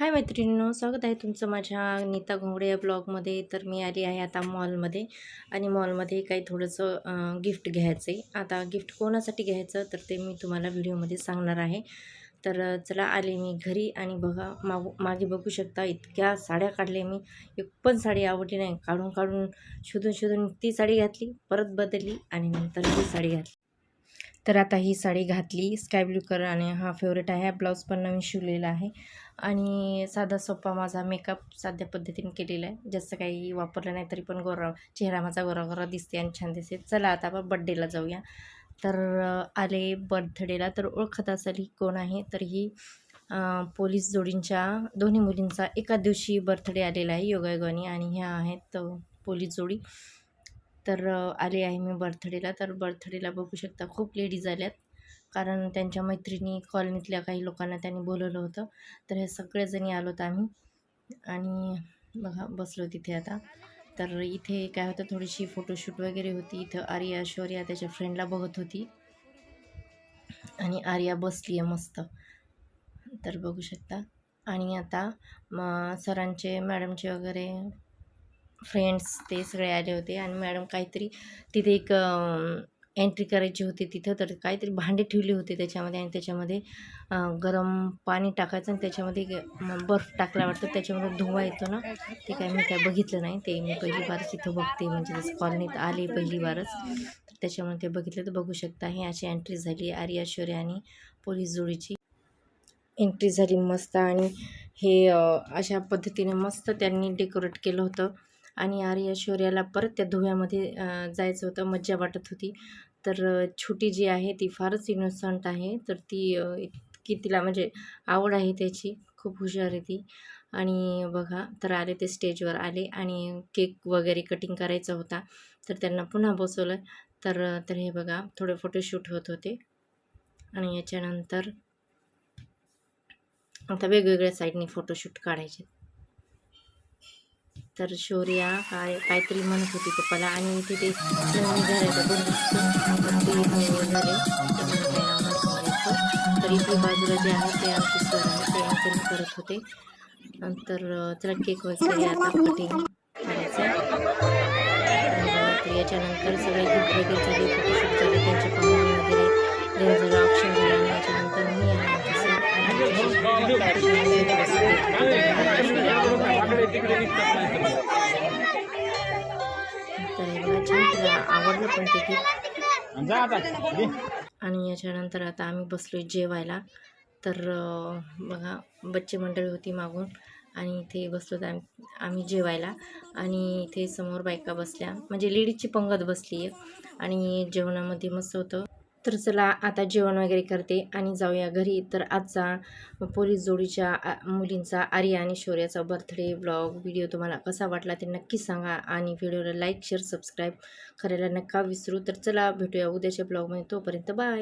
हाय मैत्रिणींनो स्वागत आहे तुमचं माझ्या नीता घोंगडे या ब्लॉगमध्ये. तर मी आली आहे आता मॉलमध्ये आणि मॉलमध्ये काही थोडंसं गिफ्ट घ्यायचं आहे आता गिफ्ट कोणासाठी घ्यायचं तर ते मी तुम्हाला व्हिडिओमध्ये सांगणार आहे. तर चला आले मी घरी आणि बघा मागू मागे बघू शकता इतक्या साड्या काढल्या मी. एक पण साडी आवडली नाही. काढून काढून शोधून शोधून ती साडी घातली परत बदलली आणि नंतर ती साडी घातली. तर आता ही साडी घातली. स्काय ब्ल्यू कलर आणि हा फेवरेट आहे. ब्लाऊज पण नवीन शिवलेला आहे. आणि साधा सोपा माझा मेकअप साध्या पद्धतीने केलेला आहे. जास्त काही वापरलं नाही तरी पण गोरा चेहरा माझा गोरा गोरा दिसते आणि छान दिसते. चला आता आपण बड्डेला जाऊया. तर आले बर्थडेला तर ओळखत असेल ही कोण आहे? तर ही पोलीस जोडींच्या दोन्ही मुलींचा एका दिवशी बर्थडे आलेला आहे. योगायोगाने. आणि ह्या आहेत पोलीस जोडी. तर आले आहे मी बर्थडेला. तर बर्थडेला बघू शकता खूप लेडीज आल्यात. कारण त्यांच्या मैत्रिणी कॉलनीतल्या काही लोकांना त्यांनी बोलवलं होतं. तर हे सगळेजणी आलो होतो आम्ही. आणि बघा बसलो तिथे आता. तर इथे काय होतं थोडीशी फोटोशूट वगैरे होती. इथं आर्या शौर्या त्याच्या फ्रेंडला बघत होती. आणि आर्या बसली आहे मस्त. तर बघू शकता. आणि आता मग सरांचे मॅडमचे वगैरे फ्रेंड्स ते सगळे आले होते आणि मॅडम काहीतरी तिथे एक एंट्री करायची होती तिथं तर काहीतरी भांडे ठेवले होते त्याच्यामध्ये आणि त्याच्यामध्ये गरम पाणी टाकायचं आणि त्याच्यामध्ये बर्फ टाकला वाटतं. त्याच्यामध्ये धुवा येतो ना ते काय मी काय बघितलं नाही. ते मी पहिली बारच इथं बघते. म्हणजे जसं कॉलनीत आले पहिली बारच तर त्याच्यामुळे ते बघितलं तर बघू शकता. ही अशी एंट्री झाली. आर्या शौर्य आणि पोलीस जोडीची एंट्री झाली मस्त. आणि हे अशा पद्धतीने मस्त त्यांनी डेकोरेट केलं होतं. आणि आर्या शौर्याला परत त्या धुव्यामध्ये जायचं होतं मज्जा वाटत होती. तर छोटी जी आहे ती फारच इनोसंट आहे. तर ती इतकी तिला म्हणजे आवड आहे त्याची. खूप हुशार आहे ती. आणि बघा तर आले ते स्टेजवर आले आणि केक वगैरे कटिंग करायचा होता. तर त्यांना पुन्हा बसवलं. तर तर हे बघा थोडे फोटोशूट होत होते. आणि याच्यानंतर आता वेगवेगळ्या साईडने फोटोशूट काढायचे. तर शौर्या काय काहीतरी म्हणत होती पप्पाला आणि इथे ते नवीन घराच्या बंदूक झाले. तर इथे बाजूला जे आहे ते आमचे सर आहे ते अंकन करत होते. नंतर त्याला केक वगैरे आता कटिंग करायचं याच्यानंतर सगळे गिफ्ट वगैरे झाले फोटोशूट झाले. त्यांचे पाहुणे वगैरे त्यांचं ऑप्शन झालं आणि याच्यानंतर मी आणि आमचे सर तर आवडलं पण. आणि याच्यानंतर आता आम्ही बसलो जेवायला. तर बघा बच्चे मंडळी होती मागून आणि इथे बसलो आम्ही आम्ही जेवायला. आणि इथे समोर बायका बसल्या. म्हणजे लेडीजची पंगत बसली आहे आणि जेवणामध्ये मस्त होतं. तर चला आता जेवण वगैरे करते आणि जाऊया घरी. तर आजचा पोलीस जोडीच्या आ- मुलींचा आर्या आणि शौर्याचा बर्थडे ब्लॉग व्हिडिओ तुम्हाला कसा वाटला ते नक्की सांगा आणि व्हिडिओला लाईक शेअर सबस्क्राईब करायला नका विसरू. तर चला भेटूया उद्याच्या ब्लॉगमध्ये तोपर्यंत बाय